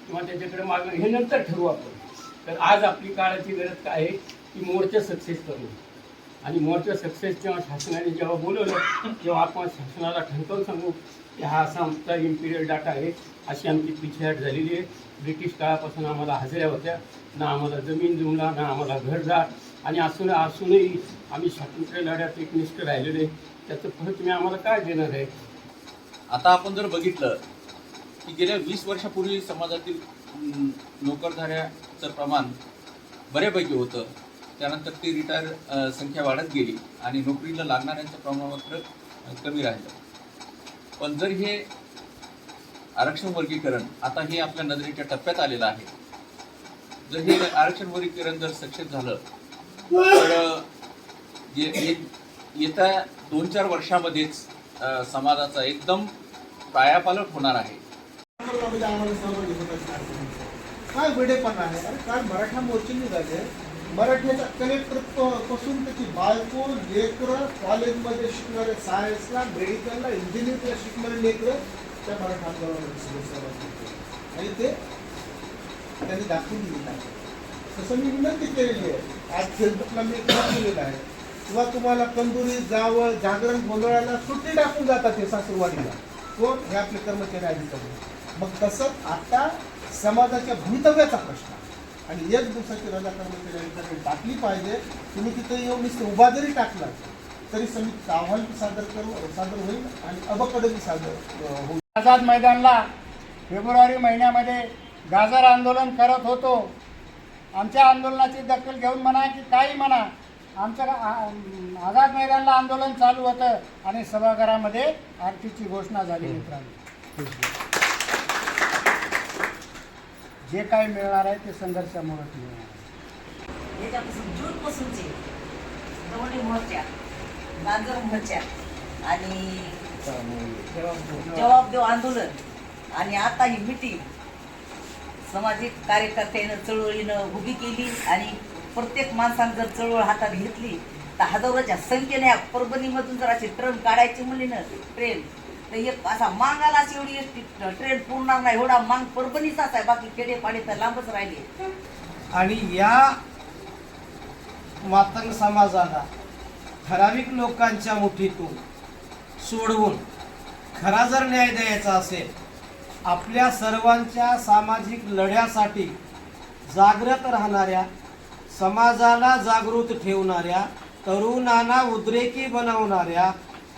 किंवा त्याच्याकडे मागणं हे नंतर ठरवू आपण तर आज आपली काळाची गरज काय आहे की मोर्चा सक्सेस करणं आणि मोर्चा सक्सेस जेव्हा शासनाने जेव्हा बोलवलं तेव्हा आपण शासनाला ठणकावून सांगू की हा असा आमचा इम्पिरियल डाटा आहे. अशी आमची पिछेहाट झालेली आहे. ब्रिटिश काळापासून आम्हाला हजऱ्या होत्या. ना आम्हाला जमीन जुमला ना आम्हाला घरदार आणि असून असूनही आम्ही स्वातंत्र्य लढ्यात एकनिष्ठ राहिलेले त्याचं फळ तुम्ही आम्हाला काय देणार आहे? आता आपण जर बघितलं की गेल्या वीस वर्षापूर्वी समाजातील नोकरधाऱ्याचं प्रमाण बऱ्यापैकी होतं. त्यानंतर ती रिटायर संख्या वाढत गेली आणि नोकरीला लागणाऱ्यांचं प्रमाण मात्र कमी राहिलं. पण जर हे आरक्षण वर्गीकरण आता हे आपल्या नजरेच्या टप्प्यात आलेलं आहे. जर हे आरक्षण वर्गीकरण जर सक्सेस झालं तर येत्या दोन चार वर्षामध्येच समाजाचा एकदम पायापालट होणार आहे. काय वेडेपणा आहे? अरे काय मराठा मोर्चे निघाले मराठीचा कलेक्टरपासून त्याची बायको लेकरं कॉलेजमध्ये शिकणारे सायन्सला मेडिकलला इंजिनिअरिंगला शिकणारे लेकरं त्या मराठा आंदोलनामध्ये आणि ते त्यांनी दाखवून दिलेलं आहे. तसं मी विनंती केलेली आहे. आज फेसबुकला मी एक केलेलं आहे. किंवा तुम्हाला कंदुरी जावळ जागरण गोंधळाला सुट्टी टाकून जातात ते सासूरवाडीला. कोण? हे आपले कर्मचारी अधिकारी. मग तसंच आता समाजाच्या भवितव्याचा प्रश्न आहे. आणि एक दिवसाची रजा कर्मचारी अधिकारी टाकली पाहिजे तुम्ही तिथे येऊन नुसतं उभा जरी टाकला तरी समितीचा अहवाल बी सादर करू सादर होईल आणि अबकडे बी सादर होईल. आझाद मैदानला फेब्रुवारी महिन्यामध्ये गाजर आंदोलन करत होतो. आमच्या आंदोलनाची दखल घेऊन म्हणा की काही म्हणा आमच्या आझाद मैदानला आंदोलन चालू होतं आणि सभागृहामध्ये आरतीची घोषणा झाली मित्रांनो. जे काय मिळणार आहे ते संघर्षामुळेच मिळणार आहे. याच्यापासून जून पासूनचे मोर्चा गाजर मोर्चा आणि जवाब देव आंदोलन आणि आता ही मिटिंग सामाजिक कार्यकर्त्यानं चळवळीनं उभी केली आणि प्रत्येक माणसानं जर चळवळ हातात घेतली तर हजारोच्या संख्येने या परभणीमधून जर अशी ट्रेन काढायची म्हणली ना ट्रेन तर एक असा मांगाला एवढी एसटी ट्रेन पुरणार नाही एवढा मांग परभणीचाच आहे बाकी खेडेपाडे तर लांबच राहिले. आणि या मातंग समाजाला ठराविक लोकांच्या मुठीतून सोडवून खरा जर न्याय द्यायचा असेल आपल्या सर्वांच्या सामाजिक लढ्यासाठी जागृत राहणाऱ्या समाजाला जागृत ठेवणाऱ्या तरुणांना उद्रेकी बनवणाऱ्या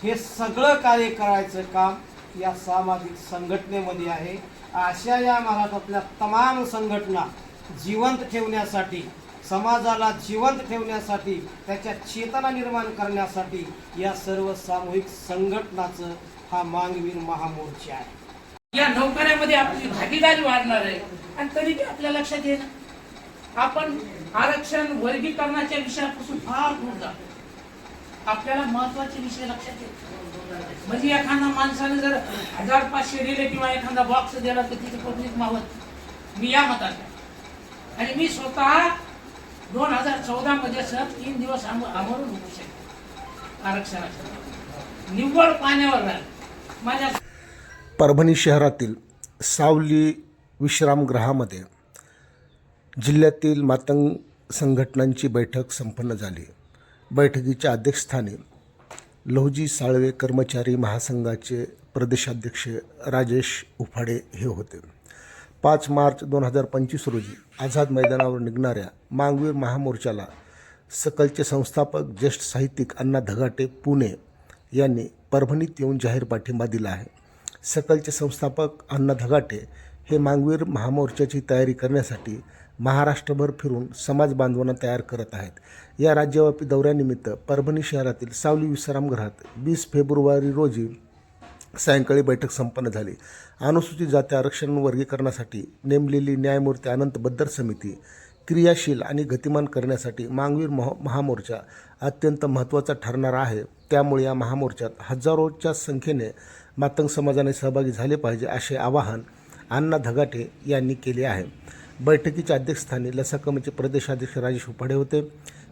हे सगळं कार्य करायचं काम या सामाजिक संघटनेमध्ये आहे. अशा या महाराष्ट्रातल्या तमाम संघटना जिवंत ठेवण्यासाठी समाजाला जिवंत ठेवण्यासाठी त्याच्या चेतना निर्माण करण्यासाठी या सर्व सामूहिक संघटनाचं हा मांगवीर महामोर्चा आहे. या नौकऱ्यामध्ये आपली भागीदारी वाढणार आहे. आणि तरी ते आपल्या लक्षात येईल. आपण आरक्षण वर्गीकरणाच्या विषयापासून फार दूर जातो. आपल्याला महत्त्वाचे विषय लक्षात येत म्हणजे एखाद्या माणसाने जर हजार पाचशे दिले किंवा एखादा बॉक्स दिला तर तिथे पब्लिक मावत मी या मतात आणि मी स्वतः दोन हजार चौदा मध्ये सर तीन दिवस आमरून होऊ शकतो आरक्षणाच्या निव्वळ पाण्यावर राहील. माझ्या परभणी शहरातील सावली विश्रामगृहामध्ये जिल्ह्यातील मातंग संघटनांची बैठक संपन्न झाली. बैठकीच्या अध्यक्षस्थानी लहुजी साळवे कर्मचारी महासंघाचे प्रदेशाध्यक्ष राजेश उफाडे हे होते. पाच मार्च दोन हजार पंचवीस रोजी आझाद मैदानावर निघणाऱ्या मांगवीर महामोर्चाला सकलचे संस्थापक ज्येष्ठ साहित्यिक अण्णा धगाटे पुणे यांनी परभणीत येऊन जाहीर पाठिंबा दिला आहे. सकलचे संस्थापक अण्णा धगाटे हे मांगवीर महामोर्चाची तयारी करण्यासाठी महाराष्ट्रभर फिरून समाज बांधवांना तयार करत आहेत. या राज्यव्यापी दौऱ्यानिमित्त परभणी शहरातील सावली विश्रामगृहात वीस फेब्रुवारी रोजी सायंकाळी बैठक संपन्न झाली. अनुसूचित जाती आरक्षण वर्गीकरणासाठी नेमलेली न्यायमूर्ती अनंत बद्दर समिती क्रियाशील आणि गतिमान करण्यासाठी मांगवीर मह महामोर्चा अत्यंत महत्त्वाचा ठरणार आहे. त्यामुळे या महामोर्चात हजारोच्या संख्येने मातंग समाजाने सहभागी झाले पाहिजे असे आवाहन अण्णा धगाटे यांनी केले आहे. बैठकीच्या अध्यक्षस्थानी लसाकमीचे प्रदेशाध्यक्ष राजेश उपाडे होते.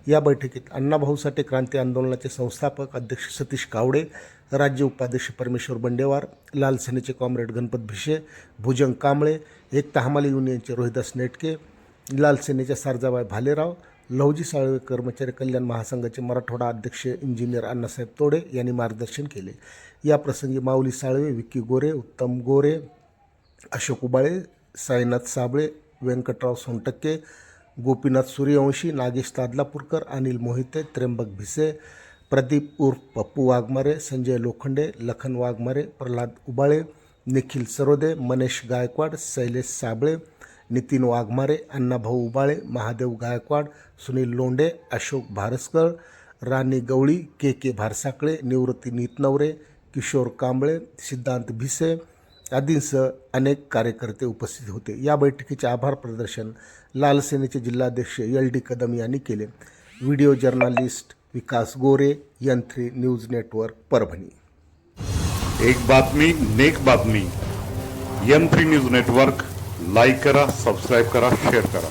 या बैठकीत अण्णाभाऊ साठे क्रांती आंदोलनाचे संस्थापक अध्यक्ष सतीश कावडे राज्य उपाध्यक्ष परमेश्वर बंडेवार लाल सेनेचे कॉम्रेड गणपत भिशे भुजंग कांबळे एकता हमाली युनियनचे रोहिदास नेटके लाल सेनेच्या सारजाबाई भालेराव लहुजी साळवे कर्मचारी कल्याण महासंघाचे मराठवाडा अध्यक्ष इंजिनियर अण्णासाहेब तोडे यांनी मार्गदर्शन केले. या प्रसंगी माऊली साळवे विक्की गोरे उत्तम गोरे अशोक उबाळे साईनाथ साबळे व्यंकटराव सोनटक्के गोपीनाथ सूर्यवंशी नागेश तादलापूरकर अनिल मोहिते त्र्यंबक भिसे प्रदीप उर्फ पप्पू वाघमारे संजय लोखंडे लखन वाघमारे प्रल्हाद उबाळे निखिल सरोदे मनेश गायकवाड शैलेश साबळे नितीन वाघमारे अण्णाभाऊ उबाळे महादेव गायकवाड सुनील लोंढे अशोक भारसकर राणी गवळी के के भारसाकळे निवृत्ती नीतनवरे किशोर कांबळे सिद्धांत भिसे आदींसह अनेक कार्यकर्ते उपस्थित होते. या बैठकीचे आभार प्रदर्शन लाल सेनेचे जिल्हाध्यक्ष एल डी कदम यांनी केले. Video journalist Vikas Gore N three news network Parbhani. एक बातमी नेक बातमी. M three news network like करा सबस्क्राईब करा शेअर करा.